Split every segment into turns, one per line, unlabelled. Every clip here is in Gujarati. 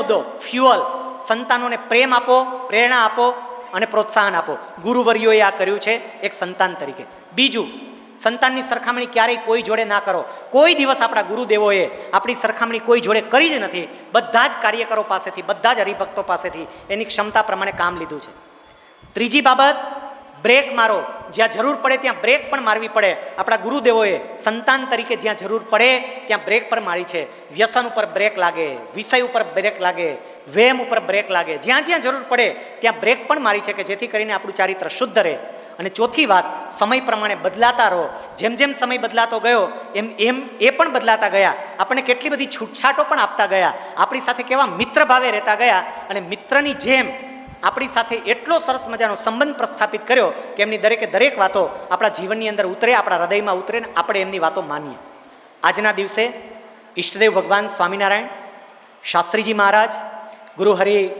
મુદ્દો ફ્યુઅલ સંતાનોને પ્રેમ આપો, પ્રેરણા આપો અને પ્રોત્સાહન આપો. ગુરુવર્યોએ આ કર્યું છે એક સંતાન તરીકે. બીજું, સંતાનની સરખામણી ક્યારેય કોઈ જોડે ના કરો. કોઈ દિવસ આપણા ગુરુદેવોએ આપણી સરખામણી કોઈ જોડે કરી જ નથી. બધા જ કાર્યકરો પાસેથી, બધા જ હરિભક્તો પાસેથી એની ક્ષમતા પ્રમાણે કામ લીધું છે. ત્રીજી બાબત બ્રેક મારો. જ્યાં જરૂર પડે ત્યાં બ્રેક પણ મારવી પડે. આપણા ગુરુદેવોએ સંતાન તરીકે જ્યાં જરૂર પડે, ત્યાં બ્રેક પણ મારી છે. વ્યસન ઉપર બ્રેક લાગે, વિષય ઉપર બ્રેક લાગે, વેમ ઉપર બ્રેક લાગે. જ્યાં જ્યાં જરૂર પડે, ત્યાં બ્રેક પણ મારી છે કે જેથી કરીને આપણું ચારિત્ર શુદ્ધ રહે. અને ચોથી વાત, સમય પ્રમાણે બદલાતા રહો. જેમ જેમ સમય બદલાતો ગયો, એમ એમ એ પણ બદલાતા ગયા. આપણને કેટલી બધી છૂટછાટો પણ આપતા ગયા. આપણી સાથે કેવા મિત્ર ભાવે રહેતા ગયા. અને મિત્રની જેમ આપણી સાથે એટલો સરસ મજાનો સંબંધ પ્રસ્થાપિત કર્યો કે એમની દરેકે દરેક વાતો આપણા જીવનની અંદર ઉતરે, આપણા હૃદયમાં ઉતરે ને આપણે એમની વાતો માનીએ. આજના દિવસે ઈષ્ટદેવ ભગવાન સ્વામિનારાયણ, શાસ્ત્રીજી મહારાજ, ગુરુ હરિ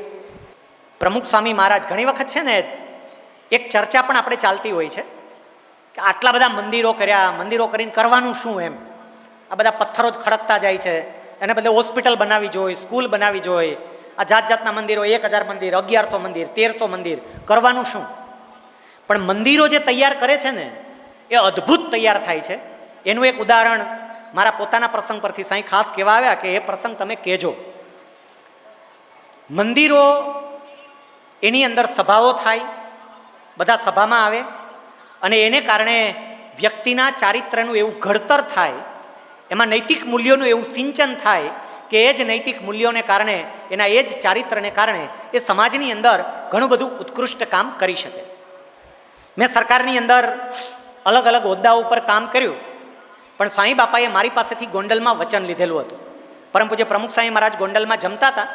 પ્રમુખ સ્વામી મહારાજ ઘણી વખત છે ને એક ચર્ચા પણ આપણે ચાલતી હોય છે કે આટલા બધા મંદિરો કર્યા, મંદિરો કરીને કરવાનું શું એમ? આ બધા પથ્થરો જ ખડકતા જાય છે. એને બદલે હોસ્પિટલ બનાવી જોઈએ સ્કૂલ બનાવી જોઈએ આ જાત જાતના મંદિરો, એક હજાર મંદિર, અગિયારસો મંદિર, તેરસો મંદિર, કરવાનું શું? પણ મંદિરો જે તૈયાર કરે છે ને, એ અદ્ભુત તૈયાર થાય છે. એનું એક ઉદાહરણ મારા પોતાના પ્રસંગ પરથી સાંઈ ખાસ કહેવા આવ્યા કે એ પ્રસંગ તમે કહેજો. મંદિરો એની અંદર સભાઓ થાય, બધા સભામાં આવે, અને એને કારણે વ્યક્તિના ચારિત્રનું એવું ઘડતર થાય, એમાં નૈતિક મૂલ્યોનું એવું સિંચન થાય કે એ જ નૈતિક મૂલ્યોને કારણે, એના એ જ ચારિત્રને કારણે એ સમાજની અંદર ઘણું બધું ઉત્કૃષ્ટ કામ કરી શકે. મેં સરકારની અંદર અલગ અલગ હોદ્દાઓ ઉપર કામ કર્યું, પણ સાંઈ બાપાએ મારી પાસેથી ગોંડલમાં વચન લીધેલું હતું. પરમ પૂજ્ય પ્રમુખ સાંઈ મહારાજ ગોંડલમાં જમતા હતા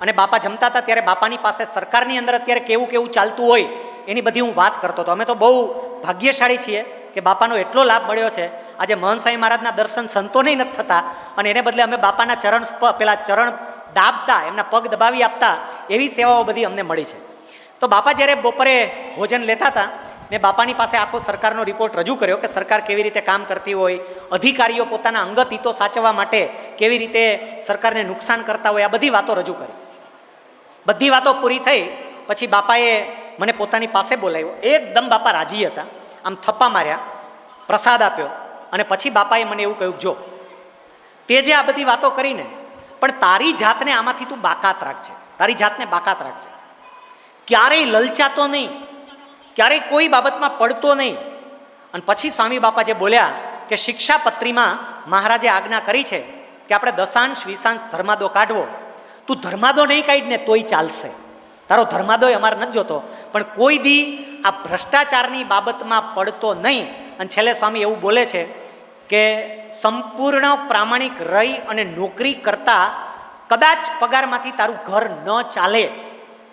અને બાપા જમતા હતા ત્યારે બાપાની પાસે સરકારની અંદર અત્યારે કેવું કેવું ચાલતું હોય એની બધી હું વાત કરતો હતો. અમે તો બહુ ભાગ્યશાળી છીએ કે બાપાનો એટલો લાભ મળ્યો છે આજે મહન સાંઈ મહારાજના દર્શન સંતોને નથી થતા. અને એને બદલે અમે બાપાના ચરણ પેલા ચરણ દાબતા, એમના પગ દબાવી આપતા, એવી સેવાઓ બધી અમને મળી છે. તો બાપા જ્યારે બપોરે ભોજન લેતા હતા, મેં બાપાની પાસે આખો સરકારનો રિપોર્ટ રજૂ કર્યો કે સરકાર કેવી રીતે કામ કરતી હોય, અધિકારીઓ પોતાના અંગત હિતો સાચવવા માટે કેવી રીતે સરકારને નુકસાન કરતા હોય, આ બધી વાતો રજૂ કરી. બધી વાતો પૂરી થઈ, પછી બાપાએ મને પોતાની પાસે બોલાવ્યો. એકદમ બાપા રાજી હતા. આમ થપ્પા માર્યા, પ્રસાદ આપ્યો. અને પછી બાપાએ મને એવું કહ્યું, જો, તે જે આ બધી વાતો કરીને, પણ તારી જાતને આમાંથી તું બાકાત રાખજે. તારી જાતને બાકાત રાખજે. ક્યારેય લલચાતો નહીં. ક્યારેય કોઈ બાબતમાં પડતો નહીં. અને પછી સ્વામી બાપા જે બોલ્યા કે શિક્ષાપત્રીમાં મહારાજે આજ્ઞા કરી છે કે આપણે દશાંશ, વિશાંશ ધર્માદો કાઢવો. તું ધર્માદો નહીં કાઢ ને તોય ચાલશે. તારો ધર્માદો અમારે નથી જોતો. પણ કોઈ દી આ ભ્રષ્ટાચારની બાબતમાં પડતો નહીં. અને છેલ્લે સ્વામી એવું બોલે છે કે સંપૂર્ણ પ્રામાણિક રહી અને નોકરી કરતા કદાચ પગારમાંથી તારું ઘર ન ચાલે,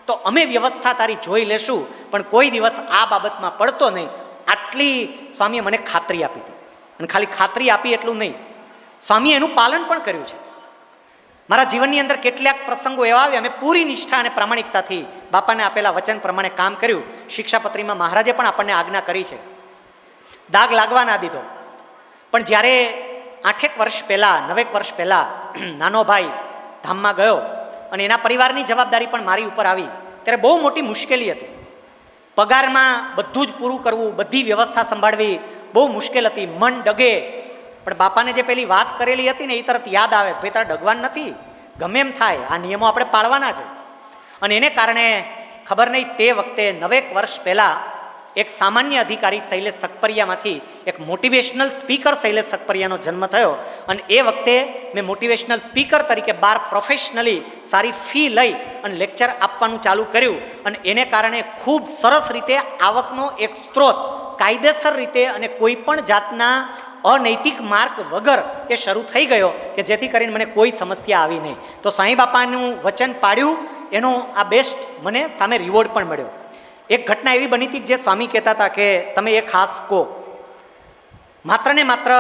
તો અમે વ્યવસ્થા તારી જોઈ લેશું, પણ કોઈ દિવસ આ બાબતમાં પડતો નહીં. આટલી સ્વામીએ મને ખાતરી આપી હતી. અને ખાલી ખાતરી આપી એટલું નહીં. સ્વામીએ એનું પાલન પણ કર્યું છે. મારા જીવનની અંદર કેટલાક પ્રસંગો એવા આવ્યા મેં પૂરી નિષ્ઠા અને પ્રામાણિકતાથી બાપાને આપેલા વચન પ્રમાણે કામ કર્યું. શિક્ષાપત્રીમાં મહારાજે પણ આપણને આજ્ઞા કરી છે. દાગ લાગવા ના દીધો. પણ જ્યારે આઠેક વર્ષ પહેલાં, નવેક વર્ષ પહેલાં નાનો ભાઈ ધામમાં ગયો અને એના પરિવારની જવાબદારી પણ મારી ઉપર આવી, ત્યારે બહુ મોટી મુશ્કેલી હતી. પગારમાં બધું જ પૂરું કરવું, બધી વ્યવસ્થા સંભાળવી બહુ મુશ્કેલ હતી, મન ડગે. પણ બાપાને જે પેલી વાત કરેલી હતી ને એ તરત યાદ આવે, ભાઈ, તારા ડગવાન નથી, ગમે એમ થાય, આ નિયમો આપણે પાળવાના છે. અને એને કારણે ખબર નહીં, તે વખતે નવેક વર્ષ પહેલાં એક સામાન્ય અધિકારી શૈલેષ સકપરિયામાંથી એક મોટિવેશનલ સ્પીકર શૈલેષ સકપરિયાનો જન્મ થયો. અને એ વખતે મેં મોટિવેશનલ સ્પીકર તરીકે બાર પ્રોફેશનલી સારી ફી લઈ અને લેક્ચર આપવાનું ચાલુ કર્યું. અને એને કારણે ખૂબ સરસ રીતે આવકનો એક સ્ત્રોત, કાયદેસર રીતે અને કોઈ પણ જાતના અનૈતિક માર્ગ વગર એ શરૂ થઈ ગયો કે જેથી કરીને મને કોઈ સમસ્યા આવી નહીં. તો સાંઈ બાપાનું વચન પાડ્યું. એનો આ બેસ્ટ મને સામે રિવોર્ડ પણ મળ્યો. એક ઘટના એવી બની હતી જે સ્વામી કહેતા હતા કે તમે એ ખાસ કહો. માત્ર ને માત્ર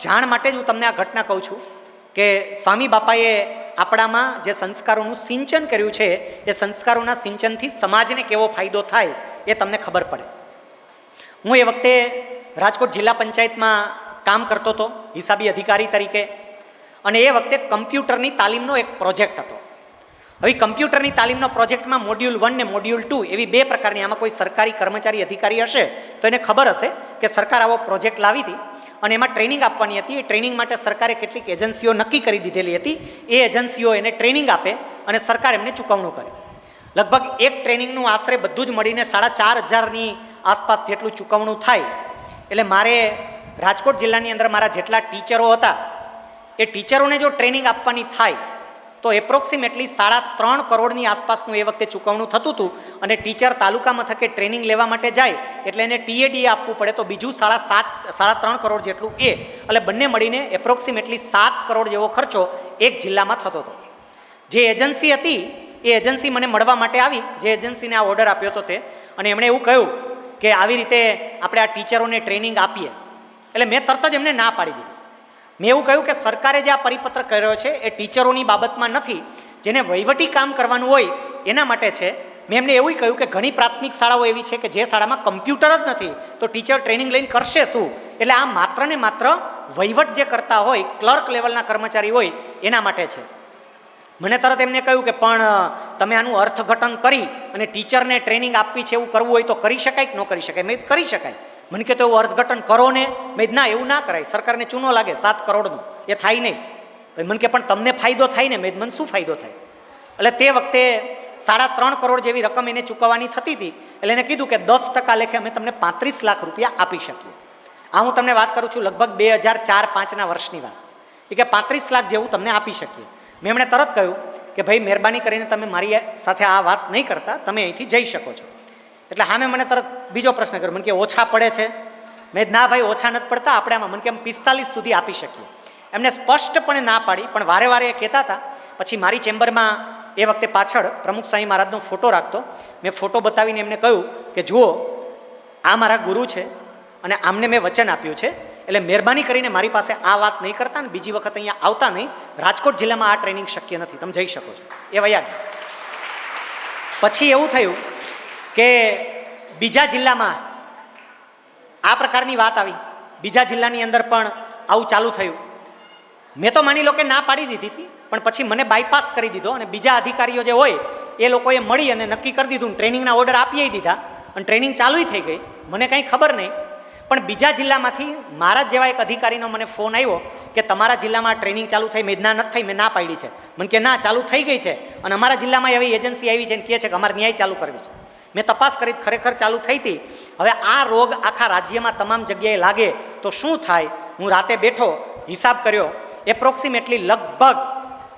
જાણ માટે જ હું તમને આ ઘટના કહું છું કે સ્વામી બાપાએ આપણામાં જે સંસ્કારોનું સિંચન કર્યું છે, એ સંસ્કારોના સિંચનથી સમાજને કેવો ફાયદો થાય એ તમને ખબર પડે. હું એ વખતે રાજકોટ જિલ્લા પંચાયતમાં કામ કરતો હતો, હિસાબી અધિકારી તરીકે, અને એ વખતે કમ્પ્યુટરની તાલીમનો એક પ્રોજેક્ટ હતો. હવે કમ્પ્યુટરની તાલીમનો પ્રોજેક્ટમાં મોડ્યુલ વન ને મોડ્યુલ ટુ એવી બે પ્રકારની આમાં કોઈ સરકારી કર્મચારી અધિકારી હશે તો એને ખબર હશે કે સરકાર આવો પ્રોજેક્ટ લાવી હતી અને એમાં ટ્રેનિંગ આપવાની હતી. એ ટ્રેનિંગ માટે સરકારે કેટલીક એજન્સીઓ નક્કી કરી દીધેલી હતી. એ એજન્સીઓ એને ટ્રેનિંગ આપે અને સરકાર એમને ચૂકવણું કરે. લગભગ એક ટ્રેનિંગનું આશરે બધું જ મળીને સાડા ચાર હજારની આસપાસ જેટલું ચૂકવણું થાય. એટલે મારે રાજકોટ જિલ્લાની અંદર મારા જેટલા ટીચરો હતા, એ ટીચરોને જો ટ્રેનિંગ આપવાની થાય તો એપ્રોક્સિમેટલી સાડા ત્રણ કરોડની આસપાસનું એ વખતે ચૂકવણું થતું હતું અને ટીચર તાલુકા મથકે ટ્રેનિંગ લેવા માટે જાય એટલે એને ટીએડીએ આપવું પડે તો બીજું સાડા સાત, સાડા ત્રણ કરોડ જેટલું એ. એટલે બંને મળીને એપ્રોક્સિમેટલી સાત કરોડ જેવો ખર્ચો એક જિલ્લામાં થતો હતો. જે એજન્સી હતી, એ એજન્સી મને મળવા માટે આવી. જે એજન્સીને આ ઓર્ડર આપ્યો હતો તે. અને એમણે એવું કહ્યું કે આવી રીતે આપણે આ ટીચરોને ટ્રેનિંગ આપીએ. એટલે મેં તરત જ એમને ના પાડી દીધી. મેં એવું કહ્યું કે સરકારે જે આ પરિપત્ર કર્યો છે એ ટીચરોની બાબતમાં નથી. જેને વહીવટી કામ કરવાનું હોય એના માટે છે. મેં એમને એવું કહ્યું કે ઘણી પ્રાથમિક શાળાઓ એવી છે કે જે શાળામાં કમ્પ્યુટર જ નથી. તો ટીચર ટ્રેનિંગ લઈને કરશે શું? એટલે આ માત્ર ને માત્ર વહીવટ જે કરતા હોય, ક્લર્ક લેવલના કર્મચારી હોય, એના માટે છે. મને તરત એમને કહ્યું કે પણ તમે આનું અર્થઘટન કરી અને ટીચરને ટ્રેનિંગ આપવી છે એવું કરવું હોય તો કરી શકાય કે ન કરી શકાય? મેં કરી શકાય. મને કે તો એવું અર્થઘટન કરો ને. મેં ના, એવું ના કરાય. સરકારને ચૂનો લાગે, સાત કરોડનો. એ થાય નહીં. મને કે પણ તમને ફાયદો થાય ને? મેં મને શું ફાયદો થાય? એટલે તે વખતે સાડા ત્રણ કરોડ જેવી રકમ એને ચૂકવવાની થતી હતી. એટલે એને કીધું કે દસ ટકા લેખે અમે તમને પાંત્રીસ લાખ રૂપિયા આપી શકીએ. આ હું તમને વાત કરું છું લગભગ બે હજાર ચાર પાંચના વર્ષની વાત. એ કે પાંત્રીસ લાખ જેવું તમને આપી શકીએ. મેં એમણે તરત કહ્યું કે, ભાઈ, મહેરબાની કરીને તમે મારી સાથે આ વાત નહીં કરતા. તમે અહીંથી જઈ શકો છો. એટલે હા મેં મને તરત બીજો પ્રશ્ન કર્યો. મને કે, ઓછા પડે છે? મેં ના ભાઈ, ઓછા નથી પડતા. આપણે આમાં મને કે આમ પિસ્તાલીસ સુધી આપી શકીએ. એમને સ્પષ્ટપણે ના પાડી, પણ વારે વારે એ કહેતા હતા. પછી મારી ચેમ્બરમાં એ વખતે પાછળ પ્રમુખ સાંઈ મહારાજનો ફોટો રાખતો. મેં ફોટો બતાવીને એમને કહ્યું કે, જુઓ, આ મારા ગુરુ છે અને આમને મેં વચન આપ્યું છે. એટલે મહેરબાની કરીને મારી પાસે આ વાત નહીં કરતા ને બીજી વખત અહીંયા આવતા નહીં. રાજકોટ જિલ્લામાં આ ટ્રેનિંગ શક્ય નથી. તમે જઈ શકો છો. એ વયા પછી એવું થયું કે બીજા જિલ્લામાં આ પ્રકારની વાત આવી. બીજા જિલ્લાની અંદર પણ આવું ચાલુ થયું. મેં તો માની લો કે ના પાડી દીધી હતી, પણ પછી મને બાયપાસ કરી દીધો અને બીજા અધિકારીઓ જે હોય, એ લોકોએ મળી અને નક્કી કરી દીધું ટ્રેનિંગના ઓર્ડર આપીએ દીધા અને ટ્રેનિંગ ચાલુય થઈ ગઈ. મને કાંઈ ખબર નહીં. પણ બીજા જિલ્લામાંથી મારા જેવા એક અધિકારીનો મને ફોન આવ્યો કે તમારા જિલ્લામાં ટ્રેનિંગ ચાલુ થઈ, મેં ના નથી થઈ, મેં ના પાડી છે. મને કે ના, ચાલુ થઈ ગઈ છે. અને અમારા જિલ્લામાં એવી એજન્સી આવી છે અને કહે છે કે અમારે ન્યાય ચાલુ કરવી છે. મેં તપાસ કરી, ખરેખર ચાલુ થઈ હતી. હવે આ રોગ આખા રાજ્યમાં તમામ જગ્યાએ લાગે તો શું થાય? હું રાતે બેઠો, હિસાબ કર્યો એપ્રોક્સિમેટલી લગભગ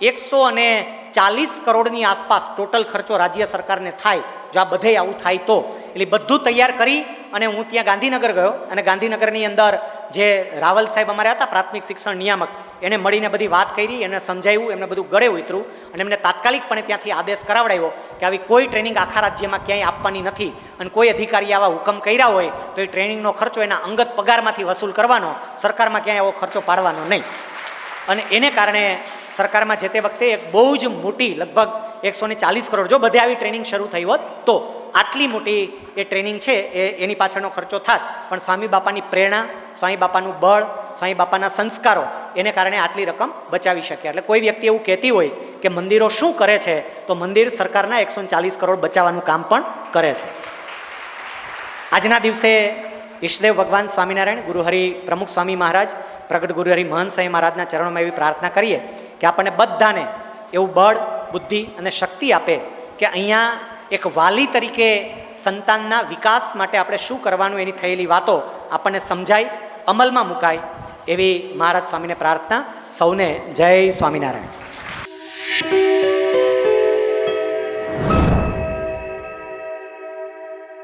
એકસો અને ચાલીસ કરોડની આસપાસ ટોટલ ખર્ચો રાજ્ય સરકારને થાય. જો આ બધે આવું થાય તો. એટલે બધું તૈયાર કરી અને હું ત્યાં ગાંધીનગર ગયો અને ગાંધીનગરની અંદર જે રાવલ સાહેબ અમારે હતા, પ્રાથમિક શિક્ષણ નિયામક, એને મળીને બધી વાત કરી, એને સમજાવ્યું, એમને બધું ગળે ઉતરું અને એમને તાત્કાલિકપણે ત્યાંથી આદેશ કરાવડાવ્યો કે આવી કોઈ ટ્રેનિંગ આખા રાજ્યમાં ક્યાંય આપવાની નથી અને કોઈ અધિકારી આવા હુકમ કર્યા હોય તો એ ટ્રેનિંગનો ખર્ચો એના અંગત પગારમાંથી વસૂલ કરવાનો, સરકારમાં ક્યાંય એવો ખર્ચો પાડવાનો નહીં. અને એને કારણે સરકારમાં જે તે વખતે એક બહુ જ મોટી, લગભગ એકસો ને ચાલીસ કરોડ, જો બધે આવી ટ્રેનિંગ શરૂ થઈ હોત તો આટલી મોટી એ ટ્રેનિંગ છે એ એની પાછળનો ખર્ચો થાત. પણ સ્વામી બાપાની પ્રેરણા સ્વામી બાપાનું બળ, સ્વામી બાપાના સંસ્કારો, એને કારણે આટલી રકમ બચાવી શક્યા એટલે કોઈ વ્યક્તિ એવું કહેતી હોય કે મંદિરો શું કરે છે, તો મંદિર સરકારના એકસો ચાલીસ કરોડ બચાવવાનું કામ પણ કરે છે. આજના દિવસે ઈષ્ટદેવ ભગવાન સ્વામિનારાયણ ગુરુહરિ પ્રમુખ સ્વામી મહારાજ, પ્રગટ ગુરુહરિ મહંત સ્વામી મહારાજના ચરણોમાં એવી પ્રાર્થના કરીએ કે આપણને બધાને એવું બળ, બુદ્ધિ અને શક્તિ આપે કે અહીંયા એક વાલી તરીકે સંતાનના વિકાસ માટે આપણે શું કરવાનું એની થયેલી વાતો આપણને સમજાય, અમલમાં મુકાય એવી મહારાજ સ્વામીને પ્રાર્થના. સૌને જય સ્વામિનારાયણ.